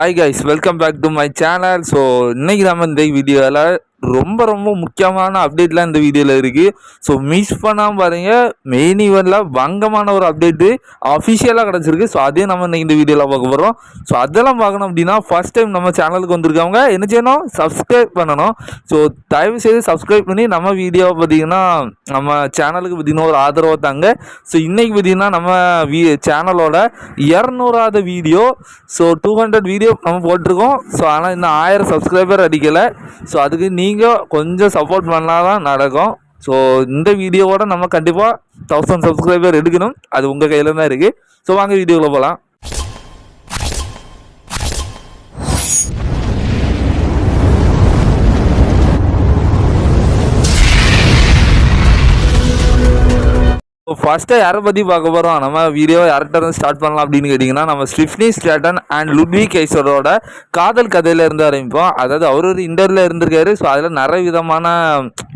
Hi guys welcome back to my channel so இன்றைக்கி நம்ம இந்த வீடியோவில் ரொம்ப ரொம்ப முக்கியமான அப்டேட்லாம் இந்த வீடியோவில் இருக்குது ஸோ மிஸ் பண்ணாமல் பாருங்கள் மெயின் ஈவெண்ட்டில் வங்கமான ஒரு அப்டேட்டு அஃபிஷியலாக கிடச்சிருக்கு. ஸோ அதே நம்ம இன்றைக்கி இந்த வீடியோவில் பார்க்க போகிறோம் ஸோ அதெல்லாம் பார்க்கணும் அப்படின்னா ஃபஸ்ட் டைம் நம்ம சேனலுக்கு வந்திருக்கவங்க என்ன செய்யணும்? சப்ஸ்கிரைப் பண்ணணும். ஸோ தயவு செய்து சப்ஸ்கிரைப் பண்ணி நம்ம வீடியோவை பார்த்தீங்கன்னா நம்ம சேனலுக்கு பார்த்தீங்கன்னா ஒரு ஆதரவை தாங்க. ஸோ இன்றைக்கி பார்த்தீங்கன்னா நம்ம வீ சேனலோட இரநூறாவது video so two hundred video நம்ம போட்டிருக்கோம். ஸோ ஆனால் இன்னும் ஆயிரம் சப்ஸ்கிரைபர் அடிக்கலை. ஸோ அதுக்கு நீங்கள் கொஞ்சம் சப்போர்ட் பண்ணால் தான் நடக்கும். ஸோ இந்த வீடியோவோட நம்ம கண்டிப்பாக தௌசண்ட் சப்ஸ்கிரைபர் எடுக்கணும். அது உங்கள் கையில் தான் இருக்குது ஸோ வாங்க வீடியோவில் போகலாம் ஃபஸ்ட்டாக யாரை பற்றி பார்க்க போகிறோம் நம்ம வீடியோ யார்கிட்ட இருந்து ஸ்டார்ட் பண்ணலாம் அப்படின்னு கேட்டிங்கன்னா நம்ம ஸ்டிஃப்னி ஸ்டேட்டன் அண்ட் லுட்வி கைசரோட காதல் கதையில இருந்து ஆரம்பிப்போம். அதாவது அவர் ஒரு இன்டர்வியூல இருந்திருக்காரு. ஸோ அதில் நிறைய விதமான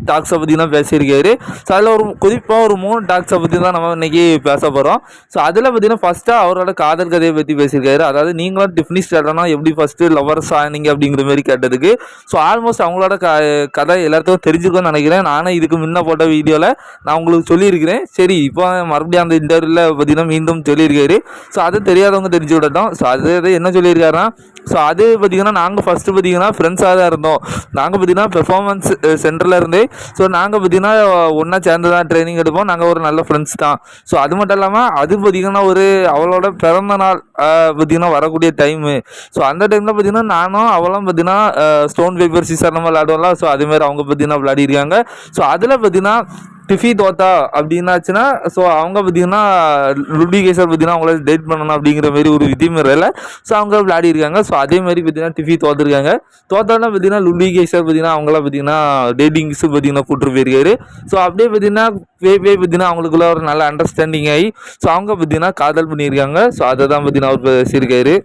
டாக்ஸை பற்றி தான் பேசியிருக்காரு. ஸோ அதில் ஒரு குறிப்பாக ஒரு மூணு டாக்ஸை பற்றி தான் நம்ம இன்னைக்கு பேச போகிறோம் ஸோ அதில் பார்த்தீங்கன்னா ஃபஸ்ட்டாக அவரோட காதல் கதையை பற்றி பேசியிருக்காரு. அதாவது நீங்களும் டிஃப்னி ஸ்டேட்டனா எப்படி ஃபஸ்ட்டு லவர்ஸ் ஆனீங்க அப்படிங்கிற மாதிரி கேட்டதுக்கு. ஸோ ஆல்மோஸ்ட் அவங்களோட க கதை எல்லாத்துக்கும் தெரிஞ்சுக்கணும்னு நினைக்கிறேன். நானும் இதுக்கு முன்ன போட்ட வீடியோவில் நான் உங்களுக்கு சொல்லியிருக்கிறேன். சரி இப்போ மறுபடியும் அந்த இன்டர்வியூவில் பார்த்தீங்கன்னா மீண்டும் சொல்லியிருக்காரு. ஸோ அது தெரியாதவங்க தெரிஞ்சு விடட்டும். ஸோ அது என்ன சொல்லியிருக்காருன்னா ஸோ அது பார்த்தீங்கன்னா நாங்கள் ஃபஸ்ட்டு பார்த்தீங்கன்னா ஃப்ரெண்ட்ஸாக தான் இருந்தோம். நாங்கள் பார்த்தீங்கன்னா பெர்ஃபார்மன்ஸ் சென்டரில் இருந்தே ஸோ நாங்கள் பார்த்தீங்கன்னா ஒன்றா சேர்ந்து தான் ட்ரைனிங் எடுப்போம். நாங்கள் ஒரு நல்ல ஃப்ரெண்ட்ஸ் தான். ஸோ அது மட்டும் இல்லாமல் அது பார்த்தீங்கன்னா ஒரு அவளோட பிறந்த நாள் பார்த்தீங்கன்னா வரக்கூடிய டைமு ஸோ அந்த டைமில் பார்த்தீங்கன்னா நானும் அவளும் பார்த்தீங்கன்னா ஸ்டோன் பேப்பர் சீசர் நம்ம விளாடுவோம்ல ஸோ அதுமாரி அவங்க பார்த்தீங்கன்னா விளையாடிருக்காங்க. ஸோ அதில் பார்த்தீங்கன்னா டிஃபி தோத்தா அப்படின்னாச்சுன்னா ஸோ அவங்க பார்த்தீங்கன்னா லுடி கேசர் பார்த்தீங்கன்னா அவங்கள டேட் பண்ணணும் அப்படிங்கிற மாதிரி ஒரு விதிமுறையில் ஸோ அவங்க விளையாடி இருக்காங்க. ஸோ அதே மாதிரி பார்த்தீங்கன்னா டிஃபி தோத்துருக்காங்க தோத்தானா பார்த்தீங்கன்னா லுடி கேசர் பார்த்தீங்கன்னா அவங்களாம் பார்த்தீங்கன்னா டேட்டிங்ஸு பார்த்தீங்கன்னா கூட்டு போயிருக்காரு. ஸோ அப்படியே பார்த்தீங்கன்னா வே வே பார்த்தீங்கன்னா அவங்களுக்குள்ள ஒரு நல்ல அண்டர்ஸ்டாண்டிங் ஆகி ஸோ அவங்க பார்த்தீங்கன்னா காதல் பண்ணியிருக்காங்க. ஸோ அதை தான் பார்த்தீங்கன்னா அவர் பேசியிருக்காரு.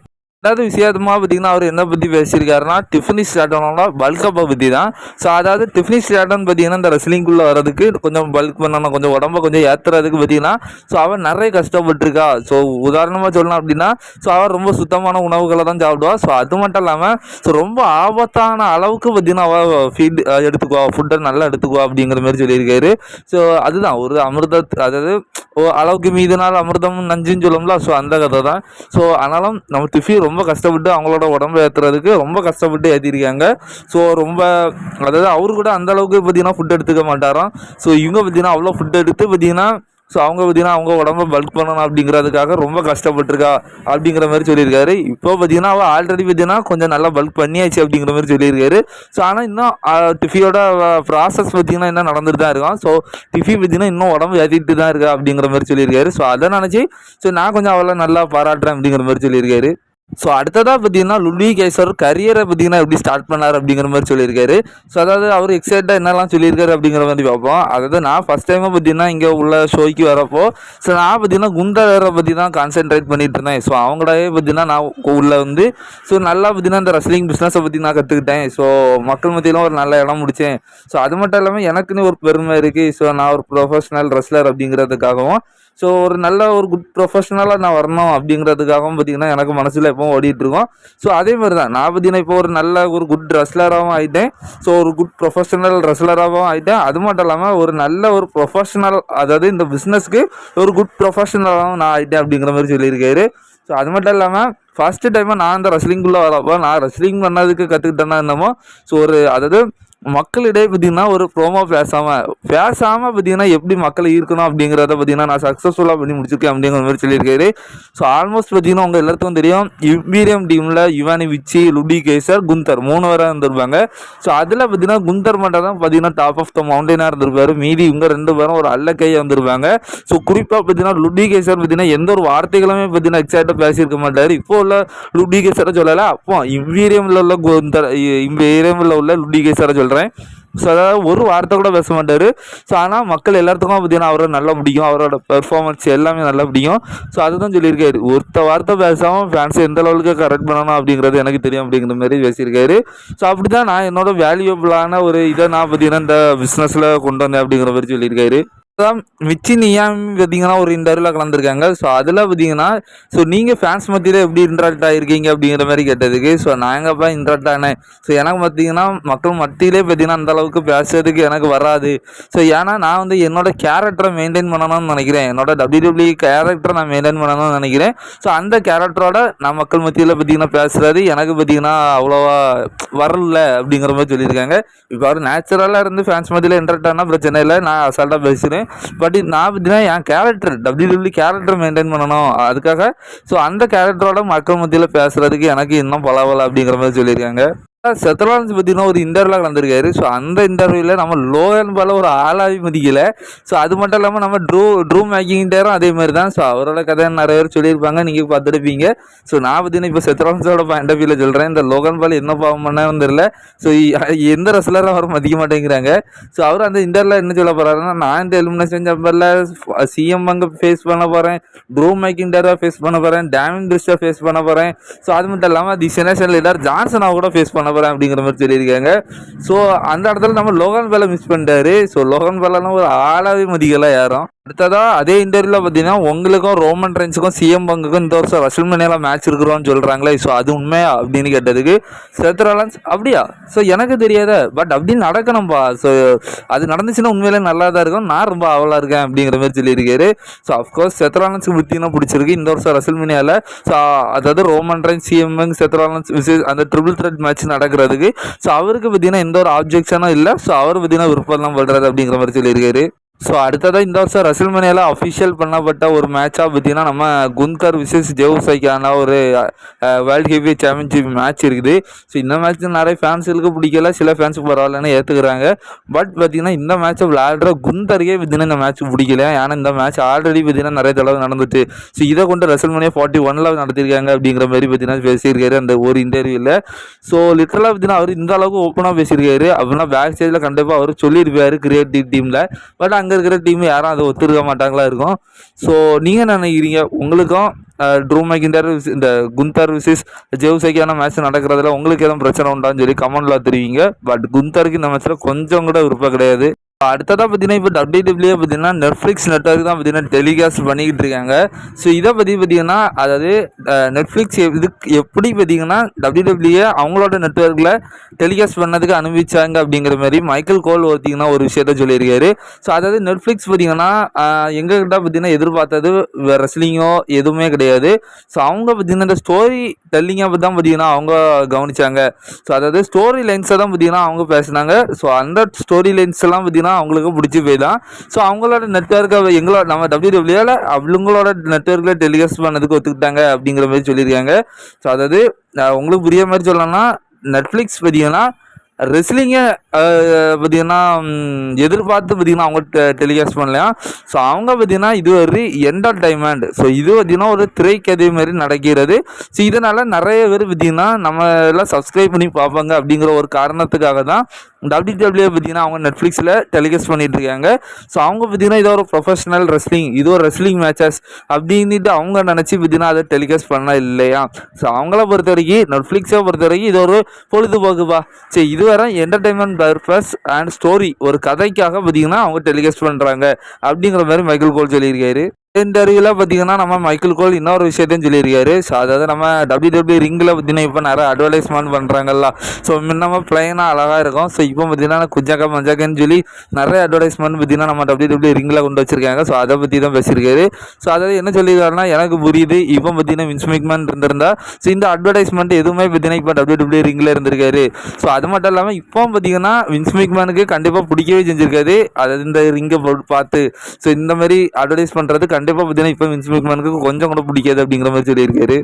ரெண்டாவது விஷயமாக பார்த்தீங்கன்னா அவர் என்ன பற்றி பேசியிருக்காருன்னா டிஃபனி ஸ்டாட்டனோட பல்கப்பை பற்றி தான். ஸோ அதாவது டிஃபனி ஸ்டாட்டன் பார்த்தீங்கன்னா இந்த ரெஸ்லிங்குள்ளே வரதுக்கு கொஞ்சம் பல்க் பண்ணணும் கொஞ்சம் உடம்ப கொஞ்சம் ஏற்றுறதுக்கு பார்த்தீங்கன்னா ஸோ அவன் நிறைய கஷ்டப்பட்டிருக்கா. ஸோ உதாரணமாக சொல்லணும் அப்படின்னா ஸோ அவன் ரொம்ப சுத்தமான உணவுகளை தான் சாப்பிடுவா. ஸோ அது மட்டும் இல்லாமல் ஸோ ரொம்ப ஆபத்தான அளவுக்கு பார்த்தீங்கன்னா அவள் ஃபீட் எடுத்துக்குவா ஃபுட்டை நல்லா எடுத்துக்குவா அப்படிங்கிற மாதிரி சொல்லியிருக்காரு. ஸோ அதுதான் ஒரு அமிர்த அதாவது அளவுக்கு மீதினால் அமிர்தம் நஞ்சுன்னு சொல்லும்ல ஸோ அந்த கதை தான். ஸோ ஆனாலும் நம்ம டிஃபி ரொம்ப கஷ்டப்பட்டு அவங்களோட உடம்பு ஏற்றுறதுக்கு ரொம்ப கஷ்டப்பட்டு ஏற்றிருக்காங்க ஸோ ரொம்ப அதாவது அவரு கூட அந்த அளவுக்கு பார்த்தீங்கன்னா ஃபுட் எடுத்துக்க மாட்டாராம். ஸோ இவங்க பார்த்தீங்கன்னா அவ்வளோ ஃபுட் எடுத்து பார்த்தீங்கன்னா ஸோ அவங்க பார்த்தீங்கன்னா அவங்க உடம்ப பல்க் பண்ணணும் அப்படிங்கிறதுக்காக ரொம்ப கஷ்டப்பட்டிருக்கா அப்படிங்கிற மாதிரி சொல்லியிருக்காரு. இப்போ பார்த்தீங்கன்னா அவள் ஆல்ரெடி பார்த்தீங்கன்னா கொஞ்சம் நல்லா பல்க் பண்ணியாச்சு அப்படிங்கிற மாதிரி சொல்லியிருக்காரு. ஸோ ஆனால் இன்னும் டிஃபியோட ப்ராசஸ் பார்த்தீங்கன்னா என்ன நடந்துட்டு தான் இருக்கான். ஸோ டிஃபி பார்த்தீங்கன்னா இன்னும் உடம்பு ஏற்றிட்டு தான் இருக்கா அப்படிங்கிற மாதிரி சொல்லியிருக்காரு. ஸோ அதை நினச்சி ஸோ நான் கொஞ்சம் அவளை நல்லா பாராட்டுறேன் அப்படிங்கிற மாதிரி சொல்லியிருக்காரு. ஸோ அடுத்ததாக பார்த்தீங்கன்னா லுலி கேசர் கரியரை பார்த்தீங்கன்னா எப்படி ஸ்டார்ட் பண்ணார் அப்படிங்கிற மாதிரி சொல்லியிருக்காரு. ஸோ அதாவது அவர் எக்ஸைட்டாக என்னெல்லாம் சொல்லியிருக்காரு அப்படிங்கிற மாதிரி பார்ப்போம். அதாவது நான் ஃபஸ்ட் டைமாக பார்த்தீங்கன்னா இங்கே உள்ள ஷோய்க்கு வரப்போ ஸோ நான் பார்த்தீங்கன்னா குண்டரை பற்றி தான் கான்சென்ட்ரேட் பண்ணிட்டு இருந்தேன். ஸோ அவங்களாவே பார்த்தீங்கன்னா நான் உள்ளே வந்து ஸோ நல்லா பார்த்தீங்கன்னா இந்த ரெஸ்லிங் பிஸ்னஸை பற்றி நான் கற்றுக்கிட்டேன் ஸோ மக்கள் மத்தியிலும் ஒரு நல்ல இடம் முடித்தேன் ஸோ அது மட்டும் இல்லாமல் எனக்குன்னு ஒரு பெருமை இருக்குது ஸோ நான் ஒரு ப்ரொஃபஷனல் ரெஸ்லர் அப்படிங்கிறதுக்காகவும் ஸோ ஒரு நல்ல ஒரு குட் ப்ரொஃபஷனலாக நான் வரணும் அப்படிங்கிறதுக்காகவும் பார்த்தீங்கன்னா எனக்கு மனசில் எப்பவும் ஓடிட்டுருக்கோம். ஸோ அதே மாதிரி தான் நான் பார்த்தீங்கன்னா இப்போ ஒரு நல்ல ஒரு குட் ரெஸ்லராகவும் ஆகிட்டேன் ஸோ ஒரு குட் ப்ரொஃபஷனல் ரெஸ்லராகவும் ஆகிட்டேன் அது மட்டும் இல்லாமல் ஒரு நல்ல ஒரு ப்ரொஃபஷனல் அதாவது இந்த பிஸ்னஸ்க்கு ஒரு குட் ப்ரொஃபஷனலாகவும் நான் ஆகிட்டேன் அப்படிங்கிற மாதிரி சொல்லியிருக்காரு. ஸோ அது மட்டும் இல்லாமல் ஃபஸ்ட்டு டைமாக நான் அந்த ரெஸ்லிங்குள்ளே வரப்போ நான் ரெஸ்லிங் பண்ணதுக்கு கற்றுக்கிட்டேன்னா என்னமோ ஸோ ஒரு அதாவது மக்களிடையே பார்த்தீங்கன்னா ஒரு ப்ரோமோ பேசாமல் பேசாமல் பார்த்தீங்கன்னா எப்படி மக்களை ஈர்க்கணும் அப்படிங்கிறத பார்த்தீங்கன்னா நான் சக்ஸஸ்ஃபுல்லாக பண்ணி முடிச்சிருக்கேன் அப்படிங்கிற மாதிரி சொல்லியிருக்காரு. ஸோ ஆல்மோஸ்ட் பார்த்தீங்கன்னா உங்கள் எல்லாத்துக்கும் தெரியும் இம்பீரியம் டீமில் யுவானி விச்சி லுடி கேசர் குந்தர் மூணு பேராக இருந்திருப்பாங்க. ஸோ அதில் பார்த்தீங்கன்னா குந்தர் மட்டும் தான் பார்த்தீங்கன்னா டாப் ஆஃப் த மவுண்டனாக இருந்திருப்பாரு. மீதி இவங்க ரெண்டு பேரும் ஒரு அல்ல கையாக வந்திருப்பாங்க ஸோ குறிப்பாக பார்த்தீங்கன்னா லுடி கேசர் பார்த்தீங்கன்னா எந்த ஒரு வார்த்தைகளுமே பார்த்தீங்கன்னா எக்ஸைட்டாக பேசியிருக்க மாட்டார். இப்போ உள்ள லுடி கேசரை சொல்லலை அப்போ இம்பீரியமில் உள்ள குந்தர் இம்பீரியமில் உள்ள லுடி கேசரை சொல்லலை. சொல்கிறேன் ஸோ அதாவது ஒரு வார்த்தை கூட பேச மாட்டார். ஸோ ஆனால் மக்கள் எல்லாத்துக்கும் பார்த்தீங்கன்னா அவரை நல்லா பிடிக்கும். அவரோட பெர்ஃபார்மன்ஸ் எல்லாமே நல்லா பிடிக்கும். ஸோ அதுதான் சொல்லியிருக்காரு. ஒருத்த வார்த்தை பேசாமல் ஃபேன்ஸ் எந்த லெவலுக்கு கரெக்ட் பண்ணணும் அப்படிங்கிறது எனக்கு தெரியும் அப்படிங்கிற மாதிரி பேசியிருக்காரு. ஸோ அப்படி தான் நான் என்னோட வேல்யூபிளான ஒரு இதை நான் பார்த்தீங்கன்னா இந்த பிஸ்னஸில் கொண்டு வந்தேன் அப்படிங்கிற மாதிரி சொல்லியிருக்காரு. தான் மிச்சி நியாமி பார்த்தீங்கன்னா ஒரு இன்டர்வியூவில் கலந்துருக்காங்க. ஸோ அதில் பார்த்தீங்கன்னா ஸோ நீங்கள் ஃபேன்ஸ் மத்தியில் எப்படி இன்ட்ராக்ட் ஆகிருக்கீங்க அப்படிங்கிற மாதிரி கேட்டதுக்கு ஸோ நாங்கப்பா இன்ட்ராக்ட் ஆனேன். ஸோ எனக்கு பார்த்தீங்கன்னா மக்கள் மத்தியிலே பார்த்தீங்கன்னா அந்த அளவுக்கு பேசுறதுக்கு எனக்கு வராது. ஸோ ஏன்னா நான் வந்து என்னோட கேரக்டரை மெயின்டைன் பண்ணணும்னு நினைக்கிறேன். என்னோட டபிள்யூடபிள்யூ கேரக்டரை நான் மெயின்டைன் பண்ணணும்னு நினைக்கிறேன். ஸோ அந்த கேரக்டரோட நான் மக்கள் மத்தியில் பார்த்தீங்கன்னா பேசுகிறது எனக்கு பார்த்தீங்கன்னா அவ்வளோவா வரல அப்படிங்கிற மாதிரி சொல்லியிருக்காங்க. இப்போ அவர் நேச்சுரலாக இருந்து ஃபேன்ஸ் மத்தியில் இன்ட்ராக்ட் ஆனால் பிரச்சனை இல்லை. நான் அசால்ட்டாக பேசுகிறேன் பட் நான் பார்த்தீங்கன்னா என் கேரக்டர் டபிள்யூடபிள்யூ கேரக்டர் மெயின்டைன் பண்ணணும். அதுக்காக ஸோ அந்த கேரக்டரோட மக்கள் மத்தியில் பேசுகிறதுக்கு எனக்கு இன்னும் பலவலை அப்படிங்கிற மாதிரி சொல்லியிருக்காங்க. செத்தலான்ஸ் பார்த்தீங்கன்னா ஒரு இன்டர்வியூவில் கலந்துருக்காரு. ஸோ அந்த இன்டர்வியூவில் நம்ம லோகன் பால ஒரு ஆளாவி மதிக்கல ஸோ அது மட்டும் இல்லாமல் நம்ம ட்ரூ ட்ரூ மேக்கிங்டரும் அதே மாதிரி தான். ஸோ அவரோட கதை நிறைய பேர் சொல்லியிருப்பாங்க. நீங்கள் பார்த்துருப்பீங்க. ஸோ நான் பார்த்தீங்கன்னா இப்போ செத்தலான்ஸோட பாயிண்ட் ஆஃப் வியூவில் சொல்கிறேன் இந்த லோகன் பால் என்ன பாவம் பண்ணவும் தெரியல. ஸோ எந்த ரசலரும் அவர் மதிக்க மாட்டேங்கிறாங்க. ஸோ அவர் அந்த இன்டர்வியூவில் என்ன சொல்ல போகிறாருன்னா நான் இந்த எலிமினேஷன் சாம்பரில் சிஎம் அங்கே ஃபேஸ் பண்ண போகிறேன் ட்ரூ மேக்கிண்டரை ஃபேஸ் பண்ண போகிறேன் டேமின் பிரிஸ்டாக ஃபேஸ் பண்ண போகிறேன் ஸோ அது மட்டும் இல்லாமல் தி செனேஷன் லீடர் ஜான்சனாக கூட ஃபேஸ் பண்ண போகிறேன் அப்படிங்கிற மாதிரி சொல்லியிருக்காங்க. ஸோ அந்த இடத்துல நம்ம லோகன் பேலை மிஸ் பண்ணிட்டாரு. ஸோ லோகன் பேலாம் ஒரு ஆளாவே மதிக்கலாம் யாரும். அடுத்ததாக அதே இன்டர்வியூவில் பார்த்தீங்கன்னா உங்களுக்கும் ரோமன் ரென்ஸுக்கும் சிஎம் பங்குக்கும் இந்த வருஷம் ரசல்மேனியாவில் மேட்ச் இருக்கிறோன்னு சொல்கிறாங்களே ஸோ அது உண்மையா அப்படின்னு கேட்டதுக்கு செத்ராலன்ஸ் அப்படியா? ஸோ எனக்கு தெரியாத பட் அப்படின்னு நடக்கணும்ப்பா ஸோ அது நடந்துச்சுன்னா உண்மையிலே நல்லா தான் இருக்கும். நான் ரொம்ப அவலாக இருக்கேன் அப்படிங்கிற மாதிரி சொல்லியிருக்காரு. ஸோ அஃப்கோர்ஸ் செத்ராலன்ஸுக்கு வித்தினா பிடிச்சிருக்கு இந்த வருஷம் ரசல்மேனியாவில் ஸோ அதாவது Roman Reigns CM Seth Rollins அந்த ட்ரிபிள் த்ரெட் மேட்ச் நடக்கிறதுக்கு. ஸோ அவருக்கு பார்த்தீங்கன்னா எந்த ஒரு ஆப்ஜெக்ஷனும் இல்லை. ஸோ அவர் பார்த்தீங்கன்னா விருப்பம்லாம் படுறது அப்படிங்கிற மாதிரி சொல்லியிருக்காரு. ஸோ அடுத்ததாக இந்த வருஷம் ரசில்மனியில் அஃபிஷியல் பண்ணப்பட்ட ஒரு மேட்சாக பார்த்தீங்கன்னா நம்ம குந்தர் விசேஷ் ஜெவ்சைக்கான ஒரு வேர்ல்டு ஹெவி சாம்பியன்ஷிப் மேட்ச் இருக்குது. ஸோ இந்த மேட்ச் நிறைய ஃபேன்ஸுக்கு பிடிக்கல. சில ஃபேன்ஸுக்கு பரவாயில்லன்னு ஏற்றுக்கிறாங்க பட் பார்த்தீங்கன்னா இந்த மேட்ச்சை விளையாடுற குந்தருக்கே பார்த்தீங்கன்னா இந்த மேட்ச் பிடிக்கல. ஏன்னா இந்த மேட்ச் ஆல்ரெடி பார்த்தீங்கன்னா நிறைய தடவை நடந்துச்சு. ஸோ இதை கொண்டு ரசல்மனியா ஃபார்ட்டி ஒனில் நடத்திருக்காங்க அப்படிங்கிற மாதிரி பார்த்தீங்கன்னா பேசியிருக்காரு அந்த ஒரு இன்டர்வியூவில் ஸோ லிட்டரலாக பார்த்தீங்கன்னா அவர் இந்த அளவுக்கு ஓப்பனாக பேசியிருக்காரு. அப்படின்னா பேக் சைடில் கண்டிப்பாக அவர் சொல்லியிருப்பாரு கிரியேட்டிவ் டீமில் பட் அங்கே இருக்கிற டீம் யாரும் அதை ஒத்துருக்க மாட்டாங்களா இருக்கும். ஸோ நீங்கள் நினைக்கிறீங்க? உங்களுக்கும் ட்ரூ மேக்கிண்டர் இந்த குந்தர் விசிஸ் ஜெவ்சைக்கான மேட்ச் நடக்கிறதுல உங்களுக்கு எதுவும் பிரச்சனை உண்டான்னு சொல்லி கமெண்ட்ல தெரிவிங்க. பட் குந்தருக்கு இந்த மேட்ச்சில் கொஞ்சம் கூட விருப்பம் கிடையாது. அடுத்ததாக பார்த்தீங்கன்னா இப்போ டபிள்யூடபிள்யூ பார்த்தீங்கன்னா நெட்ஃப்ளிக்ஸ் நெட்ஒர்க் தான் பார்த்தீங்கன்னா டெலிகாஸ்ட் பண்ணிக்கிட்டு இருக்காங்க. ஸோ இதை பற்றி பார்த்தீங்கன்னா அதாவது நெட்ஃப்ளிக்ஸ் இதுக்கு எப்படி பார்த்தீங்கன்னா டபிள்யூடபிள்யூ அவங்களோட நெட்ஒர்க்கில் டெலிகாஸ்ட் பண்ணதுக்கு அனுபவிச்சாங்க அப்படிங்கிற மாதிரி மைக்கேல் கோல் பார்த்தீங்கன்னா ஒரு விஷயத்த சொல்லியிருக்காரு. ஸோ அதாவது நெட்ஃப்ளிக்ஸ் பார்த்தீங்கன்னா எங்ககிட்ட பார்த்தீங்கன்னா எதிர்பார்த்தது ரெஸ்லிங்கோ எதுவுமே கிடையாது. ஸோ அவங்க பார்த்தீங்கன்னா இந்த ஸ்டோரி டெல்லிங்கை தான் பார்த்தீங்கன்னா அவங்க கவனிச்சாங்க. ஸோ அதாவது ஸ்டோரி லைன்ஸை தான் பார்த்தீங்கன்னா அவங்க பேசினாங்க. ஸோ அந்த ஸ்டோரி லைன்ஸ் எல்லாம் பார்த்தீங்கன்னா அவங்களுக்கு பிடிச்சி போய் தான் ஸோ அவங்களோட நெட்ஒர்க்கை எங்களோட நம்ம டபிள்யூடபிள்யூவில் அவங்களோட நெட்ஒர்க்கில் டெலிகாஸ்ட் பண்ணதுக்கு ஒத்துக்கிட்டாங்க அப்படிங்கிற மாதிரி சொல்லியிருக்காங்க. ஸோ அதாவது உங்களுக்கு புரிய மாதிரி சொல்லணும்னா நெட்ஃப்ளிக்ஸ் பார்த்தீங்கன்னா ரெஸ்லிங்கை பார்த்தீங்கன்னா எதிர்பார்த்து பார்த்தீங்கன்னா அவங்க டெ டெலிகாஸ்ட் பண்ணலையா? ஸோ அவங்க பார்த்தீங்கன்னா இது ஒரு என்டர்டைன்மெண்ட் ஸோ இது பார்த்தீங்கன்னா ஒரு திரைக்கதை மாதிரி நடக்கிறது. ஸோ இதனால் நிறைய பேர் பார்த்தீங்கன்னா நம்ம எல்லாம் சப்ஸ்கிரைப் பண்ணி பார்ப்பாங்க அப்படிங்கிற ஒரு காரணத்துக்காக தான் டபிள்யூடபிள்யூ பார்த்தீங்கன்னா அவங்க நெட்ஃப்ளிக்ஸில் டெலிகாஸ்ட் பண்ணிட்டு இருக்காங்க. ஸோ அவங்க பார்த்தீங்கன்னா இது ஒரு ப்ரொஃபஷனல் ரெஸ்லிங் இது ஒரு ரெஸ்லிங் மேட்சஸ் அப்படின்ட்டு அவங்க நினச்சி பார்த்தீங்கன்னா அதை டெலிகாஸ்ட் பண்ண இல்லையா? ஸோ அவங்கள பொறுத்த வரைக்கும் நெட்ஃப்ளிக்ஸை பொறுத்த வரைக்கும் இது ஒரு பொழுதுபோக்குப்பா. சரி இது வர என்டர்டைன்மெண்ட் பர்பஸ் அண்ட் ஸ்டோரி ஒரு கதைக்காக பார்த்தீங்கன்னா அவங்க டெலிகாஸ்ட் பண்ணுறாங்க அப்படிங்கிற மாதிரி மைக்கேல் கோல் சொல்லியிருக்காரு. இன்டர்வியூவில் பார்த்தீங்கன்னா நம்ம மைக்கேல் கோல் இன்னொரு விஷயத்தையும் சொல்லியிருக்காரு. ஸோ அதாவது நம்ம டபிள்யூ டபிள்யூ ரிங்கில் பார்த்தீங்கன்னா இப்போ நிறைய அட்வர்டைஸ்மெண்ட் பண்ணுறாங்கல்ல ஸோ முன்னமாக பிளைனாக அழகாக இருக்கும். ஸோ இப்போ பார்த்தீங்கன்னா குஜாக்கா மஞ்சாக்கன்னு சொல்லி நிறைய அட்வர்டைஸ்மெண்ட் பார்த்தீங்கன்னா நம்ம டபிள்யூ டபிள்யூ ரிங்கில் கொண்டு வச்சிருக்காங்க. ஸோ அதை பற்றி தான் பேசியிருக்காரு. ஸோ அதாவது என்ன சொல்லியிருக்காருன்னா எனக்கு புரியுது. இப்போ பார்த்தீங்கன்னா வின்ஸ் மேக்மேன் இருந்திருந்தா ஸோ இந்த அட்வர்டைஸ்மெண்ட் எதுவுமே பார்த்தீங்கன்னா இப்போ டபிள்யூ டபிள்யூ ரிங்கில் இருந்திருக்காரு. ஸோ அது மட்டும் இல்லாமல் இப்போ பார்த்தீங்கன்னா வின்ஸ்மிக்மேனுக்கு கண்டிப்பாக பிடிக்கவே செஞ்சிருக்காரு. அதாவது இந்த ரிங்கை பார்த்து. ஸோ இந்த மாதிரி அட்வர்டைஸ் பண்ணுறது கண்டிப்பாக கண்டிப்பாக பார்த்தீங்கன்னா இப்போ வின்ஸ் மேக்மேனுக்கு கொஞ்சம் கூட பிடிக்காது அப்படிங்கிற மாதிரி சொல்லியிருக்காரு.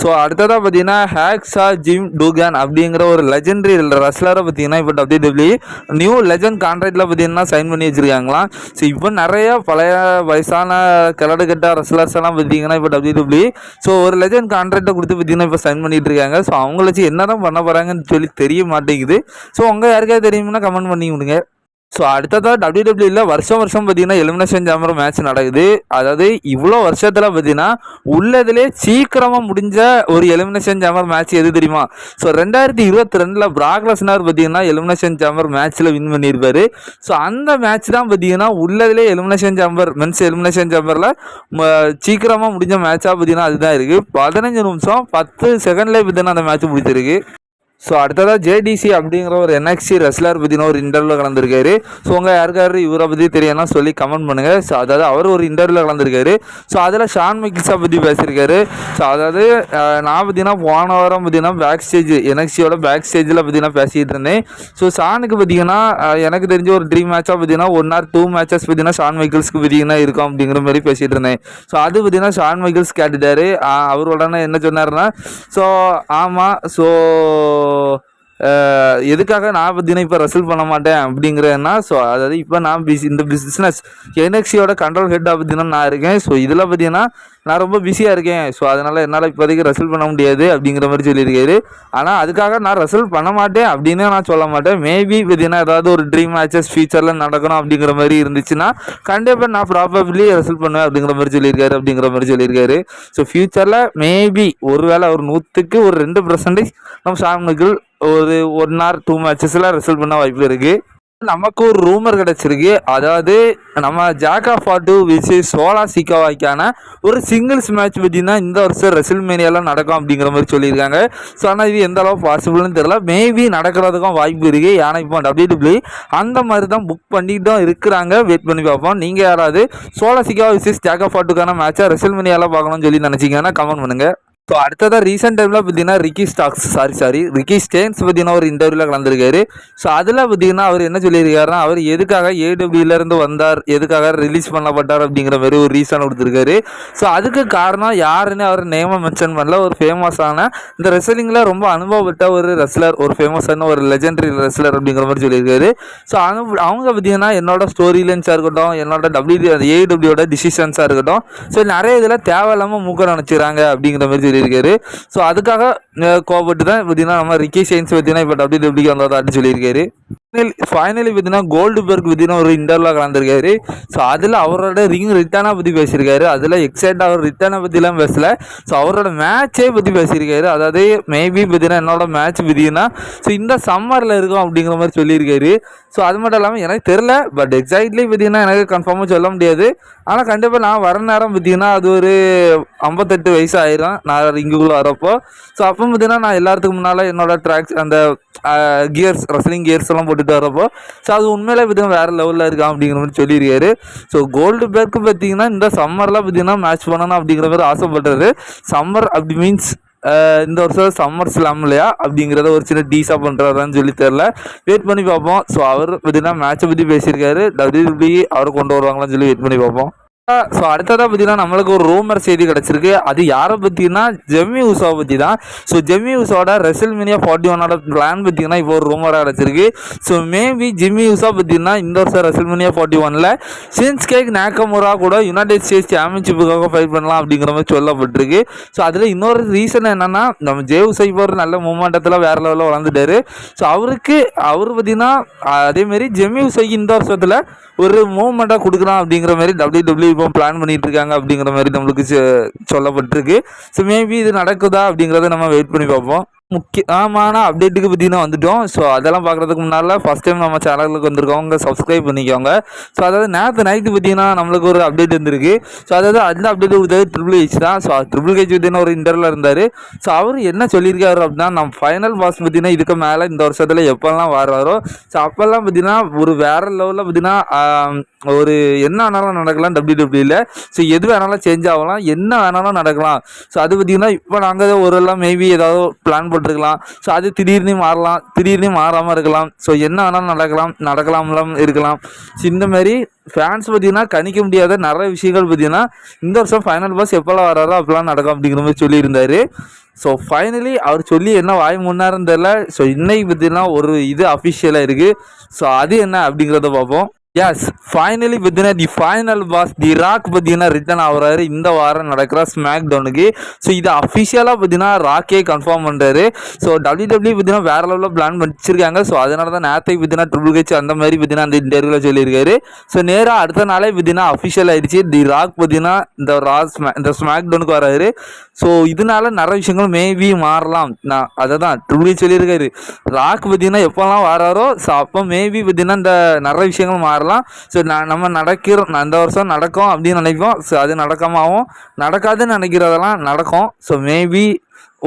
ஸோ அடுத்ததாக பார்த்தீங்கன்னா ஹேக்ஸா ஜிம் டூகன் அப்படிங்கிற ஒரு லெஜெண்டரி ரெஸ்லரை பார்த்தீங்கன்னா இப்போ டபிள்யூ டபிள்யூ நியூ லெஜண்ட் கான்ட்ராக்டில் பார்த்தீங்கன்னா சைன் பண்ணி வச்சிருக்காங்களாம். ஸோ இப்போ நிறைய பழைய வயசான கிளடு கட்ட ரஸ்லர்ஸ் எல்லாம் பார்த்தீங்கன்னா இப்போ டபிள்யூ டபிள்யூ ஸோ ஒரு லெஜண்ட் கான்ட்ராக்டை கொடுத்து பார்த்தீங்கன்னா இப்போ சைன் பண்ணிட்டு இருக்காங்க. ஸோ அவங்கள வச்சு என்ன தான் பண்ண போகிறாங்கன்னு சொல்லி தெரிய மாட்டேங்குது. ஸோ உங்கள் யாருக்காவது தெரியும்னா கமெண்ட் பண்ணி விடுங்க. ஸோ அடுத்ததாக டபிள்யூடபிள்யூல வருஷம் வருஷம் பார்த்தீங்கன்னா எலிமினேஷன் சாம்பர் மேட்ச் நடக்குது. அதாவது இவ்வளோ வருஷத்தில் பார்த்தீங்கன்னா உள்ளதுலே சீக்கிரமாக முடிஞ்ச ஒரு எலிமினேஷன் சாம்பர் மேட்ச் எது தெரியுமா? ஸோ ரெண்டாயிரத்தி இருபத்தி ரெண்டில் பிராக்லஸ்னார் பார்த்தீங்கன்னா எலிமினேஷன் சாம்பர் மேட்ச்சில் வின் பண்ணியிருப்பார். ஸோ அந்த மேட்ச் தான் பார்த்தீங்கன்னா உள்ளதுலே எலிமினேஷன் சாம்பர் மென்ஸ் எலிமினேஷன் சாம்பரில் சீக்கிரமாக முடிஞ்ச மேட்சாக பார்த்தீங்கன்னா அதுதான் இருக்குது பதினஞ்சு நிமிஷம் பத்து செகண்ட்லேயே பார்த்தீங்கன்னா அந்த மேட்ச் முடிச்சிருக்கு ஸோ அடுத்ததாக ஜேடிசி அப்படிங்கிற ஒரு என்எக்சி ரெஸ்லர் பற்றின ஒரு இன்டர்வியூவில் கலந்துருக்காரு. ஸோ உங்கள் யாருக்காரு இவரை பற்றி தெரியும்னா சொல்லி கமெண்ட் பண்ணுங்கள் ஸோ அதாவது அவர் ஒரு இன்டர்வியூவில் கலந்துருக்காரு. ஸோ அதில் ஷான் மிக்ஸா பற்றி பேசியிருக்காரு. ஸோ அதாவது நான் பார்த்தீங்கன்னா போன வாரம் பார்த்தீங்கன்னா பேக் ஸ்டேஜ் என்எக்சியோட பேக் ஸ்டேஜில் பார்த்தீங்கன்னா பேசிகிட்டு இருந்தேன். ஸோ ஷானுக்கு பார்த்தீங்கன்னா எனக்கு தெரிஞ்ச ஒரு ட்ரீம் மேட்சாக பார்த்தீங்கன்னா ஒன் ஆர் டூ மேட்சஸ் பார்த்தீங்கன்னா ஷான் மைக்கிள்ஸ்க்கு பார்த்தீங்கன்னா இருக்கும் அப்படிங்கிற மாதிரி பேசிகிட்டு இருந்தேன். ஸோ அது பார்த்தீங்கன்னா ஷான் மைக்கிள்ஸ் கேட்டுட்டாரு. அவர் உடனே என்ன சொன்னாருன்னா ஸோ ஆமாம் ஸோ questo எதுக்காக நான் பார்த்தீங்கன்னா இப்போ ரசல் பண்ண மாட்டேன் அப்படிங்கிறதுனா ஸோ அதாவது இப்போ நான் பிஸி இந்த பிஸ்னஸ் என்எக்சியோட கண்ட்ரோல் ஹெட்டாக பார்த்தீங்கன்னா நான் இருக்கேன். ஸோ இதில் பார்த்தீங்கன்னா நான் ரொம்ப பிஸியாக இருக்கேன். ஸோ அதனால் என்னால் இப்போதைக்கு ரசல் பண்ண முடியாது அப்படிங்கிற மாதிரி சொல்லியிருக்காரு. ஆனால் அதுக்காக நான் ரசல் பண்ண மாட்டேன் அப்படின்னு நான் சொல்ல மாட்டேன். மேபி பார்த்தீங்கன்னா ஏதாவது ஒரு ட்ரீம் மேட்சஸ் ஃபியூச்சரில் நடக்கணும் அப்படிங்கிற மாதிரி இருந்துச்சுன்னா கண்டிப்பாக நான் ப்ராபப்ளி ரசல் பண்ணுவேன் அப்படிங்கிற மாதிரி சொல்லியிருக்காரு அப்படிங்கிற மாதிரி சொல்லியிருக்காரு. ஸோ ஃபியூச்சரில் மேபி ஒருவேளை ஒரு நூற்றுக்கு ஒரு ரெண்டு பர்சன்டேஜ் நம்ம சாமிகள் ஒரு ஒன் ஆர் டூ மேட்சஸில் ரிசல்ட் பண்ண வாய்ப்பு இருக்குது நமக்கு ஒரு ரூமர் கிடச்சிருக்கு. அதாவது நம்ம ஜாக்கா ஃபாட்டு விசி சோலா சிக்காவாய்க்கான ஒரு சிங்கிள்ஸ் மேட்ச் பார்த்தீங்கன்னா இந்த வருஷம் ரெசில் மேனியாலாம் நடக்கும் அப்படிங்கிற மாதிரி சொல்லியிருக்காங்க. ஸோ ஆனால் இது எந்த அளவு பாசிபிள்னு தெரியல. மேபி நடக்கிறதுக்கும் வாய்ப்பு இருக்குது ஏன்னா இப்போ டபிள்யூடபிள்யூ அந்த மாதிரி தான் புக் பண்ணிட்டு தான் இருக்கிறாங்க. வெயிட் பண்ணி பார்ப்போம். நீங்கள் யாராவது சோலா சிக்காவா விசிஸ் ஜாக்கா ஃபாட்டுக்கான மேட்சை ரெசில்மேனியாலாம் பார்க்கணும்னு சொல்லி நினச்சிங்கன்னா கமெண்ட் பண்ணுங்கள் ஸோ அடுத்ததாக ரீசெண்ட் டைமில் பார்த்தீங்கன்னா Ricky Starks sorry sorry Ricky Saints பார்த்தீங்கன்னா ஒரு இன்டர்வியூவில் கலந்துருக்காரு. ஸோ அதில் பார்த்தீங்கன்னா அவர் என்ன சொல்லியிருக்காருன்னா அவர் எதுக்காக ஏடபிள்யூலேருந்து வந்தார் எதுக்காக ரிலீஸ் பண்ணப்பட்டார் அப்படிங்கிற மாதிரி ஒரு ரீசன் கொடுத்துருக்காரு. ஸோ அதுக்கு காரணம் யாருன்னு அவர் நேமை மென்ஷன் பண்ணல. ஒரு ஃபேமஸான இந்த ரெஸ்லிங்கில் ரொம்ப அனுபவப்பட்ட ஒரு ரெஸ்லர் ஒரு ஃபேமஸான ஒரு லெஜெண்டரி ரெஸ்லர் அப்படிங்கிற மாதிரி சொல்லியிருக்காரு. ஸோ அனு அவங்க பார்த்தீங்கன்னா என்னோட ஸ்டோரி லைன்ஸாக இருக்கட்டும் என்னோட டபிள்யூ ஏடபிள்யூட டிசிஷன்ஸாக இருக்கட்டும். ஸோ நிறைய இதில் தேவையில்லாமல் மூக்க நினச்சிக்கிறாங்க அப்படிங்கிற மாதிரி சொல்லியிருக்காரு. ஸோ அதுக்காக கோவப்பட்டு தான் பார்த்தீங்கன்னா நம்ம ரிக்கி சைன்ஸ் பார்த்தீங்கன்னா இப்போ டபிள்யூ டபிள்யூக்கு வந்ததாட்டு சொல்லியிருக்காரு. ஃபைனலி பார்த்தீங்கன்னா கோல்டு பெர்க் பார்த்தீங்கன்னா ஒரு இன்டர்வியூ கலந்துருக்காரு. ஸோ அதில் அவரோட ரிங் ரிட்டர்னை பற்றி பேசியிருக்காரு. அதில் எக்ஸைட் அவர் ரிட்டர்னை பற்றிலாம் பேசல. ஸோ அவரோட மேட்சே பற்றி பேசியிருக்காரு. அதாவது மேபி பார்த்தீங்கன்னா என்னோட மேட்ச் பார்த்தீங்கன்னா ஸோ இந்த சம்மரில் இருக்கும் அப்படிங்கிற மாதிரி சொல்லியிருக்காரு. ஸோ அது மட்டும் இல்லாமல் எனக்கு தெரில பட் எக்ஸாக்ட்லி பார்த்தீங்கன்னா எனக்கு கன்ஃபார்மாக சொல்ல முடியாது. ஆனால் கண்டிப்பாக நான் வர நேரம் பார்த்தீங்கன்னா அது ஒரு ஐம்பத்தெட்டு வயசு ஆயிரும். நான் ரிங்குக்குள்ளே வரப்போ. ஸோ அப்போ பார்த்தீங்கன்னா நான் எல்லாத்துக்கும் முன்னால் என்னோட ட்ராக்ஸ் அந்த கியர்ஸ் ரெஸ்லிங் கியர்ஸ் எல்லாம் போட்டு வரப்போ ஸோ அது உண்மையிலே பார்த்தீங்கன்னா வேறு லெவலில் இருக்கான் அப்படிங்கிற மாதிரி சொல்லியிருக்காரு. ஸோ கோல்டு பேக்கு பார்த்தீங்கன்னா இந்த சம்மர்லாம் பார்த்தீங்கன்னா மேட்ச் பண்ணணும் அப்படிங்கிற மாதிரி ஆசைப்பட்டாரு சம்மர் அப்படி மீன்ஸ் இந்த வருஷம் சம்மர் ஸ்லாம் இல்லையா? அப்படிங்கிறத ஒரு சின்ன டீஸாக பண்ணுறாருன்னு சொல்லி தெரில வெயிட் பண்ணி பார்ப்போம். ஸோ அவர் பார்த்தீங்கன்னா மேட்சை பற்றி பேசியிருக்காரு. டபிள்யூ அவரை கொண்டு வருவாங்களான்னு சொல்லி வெயிட் பண்ணி பார்ப்போம். ஸோ அடுத்ததாக பார்த்தீங்கன்னா நம்மளுக்கு ஒரு ரூமர் செய்தி கிடச்சிருக்கு. அது யாரை பற்றினா ஜெம்மி உசாவை பற்றி தான் ஸோ ஜெம்மி உசாவோட ரெசல்மினியா ஃபார்ட்டி ஒனோட பிளான் பார்த்தீங்கன்னா இப்போ ஒரு ரூமராக கிடச்சிருக்கு. ஸோ மேபி ஜிம்மி உசா பார்த்தீங்கன்னா இந்த வருஷம் ரெசல்மினியா ஃபார்ட்டி ஒனில் சின்ஸ் கேக் நேக்கமுரா கூட யுனைடெட் ஸ்டேட்ஸ் சாம்பியன்ஷிப்புக்காக ஃபைட் பண்ணலாம் அப்படிங்கிற மாதிரி சொல்லப்பட்டிருக்கு. ஸோ அதில் இன்னொரு ரீசன் என்னென்னா நம்ம ஜே உசா இப்போ ஒரு நல்ல மூமெண்டத்தில் வேறு லெவலில் வளர்ந்துட்டாரு. ஸோ அவருக்கு அவர் பார்த்தீங்கன்னா அதேமாரி ஜெம்மி உசைக்கு இந்த வருஷத்தில் ஒரு மூமெண்ட்டாக கொடுக்கலாம் அப்படிங்கிற மாதிரி டபிள்யூ டபிள்யூ இப்போ பிளான் பண்ணிட்டு இருக்காங்க அப்படிங்கிற மாதிரி நம்மளுக்கு சொல்லப்பட்டிருக்கு. ஸோ மேபி இது நடக்குதா அப்படிங்கிறத நம்ம வெயிட் பண்ணி பார்ப்போம். முக்கியமான அப்டேட்டுக்கு பார்த்தீங்கன்னா வந்துட்டோம். ஸோ அதெல்லாம் பார்க்குறதுக்கு முன்னால் ஃபஸ்ட் டைம் நம்ம சேனலுக்கு வந்திருக்கவங்க சப்ஸ்கிரைப் பண்ணிக்கோங்க. ஸோ அதாவது நேற்று நைட்டு பார்த்தீங்கன்னா நம்மளுக்கு ஒரு அப்டேட் வந்திருக்கு ஸோ அதாவது அந்த அப்டேட் கொடுத்தது ட்ரிபிள் ஹெச் தான். ஸோ ட்ரிபிள் ஹெச் பார்த்தீங்கன்னா ஒரு இன்டர்வில் இருந்தார். ஸோ அவர் என்ன சொல்லியிருக்காரு அப்படின்னா நம்ம ஃபைனல் பாஸ் பார்த்தீங்கன்னா இதுக்கு மேலே இந்த வருஷத்தில் எப்போல்லாம் வராரோ? ஸோ அப்போல்லாம் பார்த்தீங்கன்னா ஒரு வேறு லெவலில் பார்த்தீங்கன்னா ஒரு என்ன வேணாலும் நடக்கலாம் டபிள்யூ டபிள்யூல ஸோ எது வேணாலும் சேஞ்ச் ஆகலாம் என்ன வேணாலும் நடக்கலாம். ஸோ அது பார்த்தீங்கன்னா இப்போ நாங்கள் ஒரு எல்லாம் மேபி ஏதாவது பிளான் போட்டிருக்கலாம். ஸோ அது திடீர்னு மாறலாம் திடீர்னு மாறாமல் இருக்கலாம். ஸோ என்ன வேணாலும் நடக்கலாம் நடக்கலாம்லாம் இருக்கலாம். ஸோ இந்த மாதிரி ஃபேன்ஸ் பார்த்தீங்கன்னா கணிக்க முடியாத நிறைய விஷயங்கள் பார்த்தீங்கன்னா இந்த வருஷம் ஃபைனல் பாஸ் எப்போல்லாம் வராரோ அப்போல்லாம் நடக்கும் அப்படிங்கிற மாதிரி சொல்லியிருந்தார். ஸோ ஃபைனலி அவர் சொல்லி என்ன வாய் முன்னாருன்னு தெரில ஸோ இன்னைக்கு பார்த்தீங்கன்னா ஒரு இது அஃபிஷியலாக இருக்குது ஸோ அது என்ன அப்படிங்கிறத பார்ப்போம். எஸ் ஃபைனலி பார்த்தீங்கன்னா the final boss the Rock பார்த்தீங்கன்னா ரிட்டர்ன் ஆகிறாரு இந்த வாரம் நடக்கிற ஸ்மாக் டவுனுக்கு ஸோ இது அஃபிஷியலாக பார்த்தீங்கன்னா ராக்கே கன்ஃபார்ம் பண்ணுறாரு ஸோ டபிள்யூ டபிள்யூ பார்த்தீங்கன்னா வேற லெவலில் பிளான் வச்சிருக்காங்க. ஸோ அதனால தான் நேரத்தை பார்த்தீங்கன்னா ட்ரிபிள் ஹெச் அந்த மாதிரி பார்த்தீங்கன்னா அந்த இன்டர்வியூவில் சொல்லியிருக்காரு. ஸோ நேராக அடுத்த நாளே பார்த்தீங்கன்னா அஃபிஷியல் ஆயிடுச்சு. தி ராக் பார்த்தீங்கன்னா இந்த ரா ஸ்மே இந்த ஸ்மாக் டவுனுக்கு வராரு. ஸோ இதனால நிறைய விஷயங்கள் மேபி மாறலாம். நான் அதை தான் ட்ரிபிள் ஹெச் சொல்லியிருக்காரு ராக் பார்த்தீங்கன்னா எப்போல்லாம் வராரோ ஸோ அப்போ மேபி பார்த்தீங்கன்னா இந்த நிறைய விஷயங்கள் மாறலாம். ஸோ நான் நம்ம நடக்கிறோம் அந்த வருஷம் நடக்கும் அப்படின்னு நினைப்போம். ஸோ அது நடக்காமாவும் நடக்காதுன்னு நினைக்கிறதெல்லாம் நடக்கும். ஸோ மேபி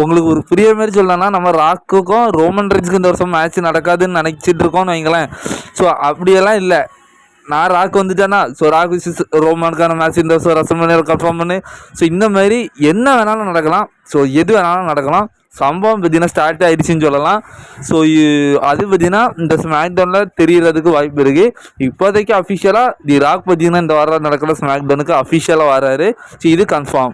உங்களுக்கு ஒரு புரிய மாதிரி சொல்லணும்னா நம்ம ராக்குக்கும் ரோமன் ரெஞ்சுக்கும் இந்த வருஷம் மேட்ச் நடக்காதுன்னு நினச்சிட்டு இருக்கோம்னு வைங்களேன். ஸோ அப்படியெல்லாம் இல்லை. நான் ராக் வந்துட்டேன்னா ஸோ ராக் விசிஸ் ரோமானுக்கான மேட்ச் இந்த வருஷம் ரசம் பண்ணி கன்ஃபார்ம் பண்ணு. ஸோ இந்த மாதிரி என்ன வேணாலும் நடக்கலாம். ஸோ எது வேணாலும் நடக்கலாம். சம்பவம் பார்த்தீங்கன்னா ஸ்டார்ட் ஆயிடுச்சுன்னு சொல்லலாம். ஸோ அது பார்த்தீங்கன்னா இந்த ஸ்மாக் டவுனில் தெரியறதுக்கு வாய்ப்பு இருக்குது இப்போதைக்கு அஃபிஷியலாக தி ராக் பார்த்தீங்கன்னா இந்த வாரம் நடக்கிற ஸ்மாக் டவுனுக்கு அஃபிஷியலாக வராரு. ஸோ இது கன்ஃபார்ம்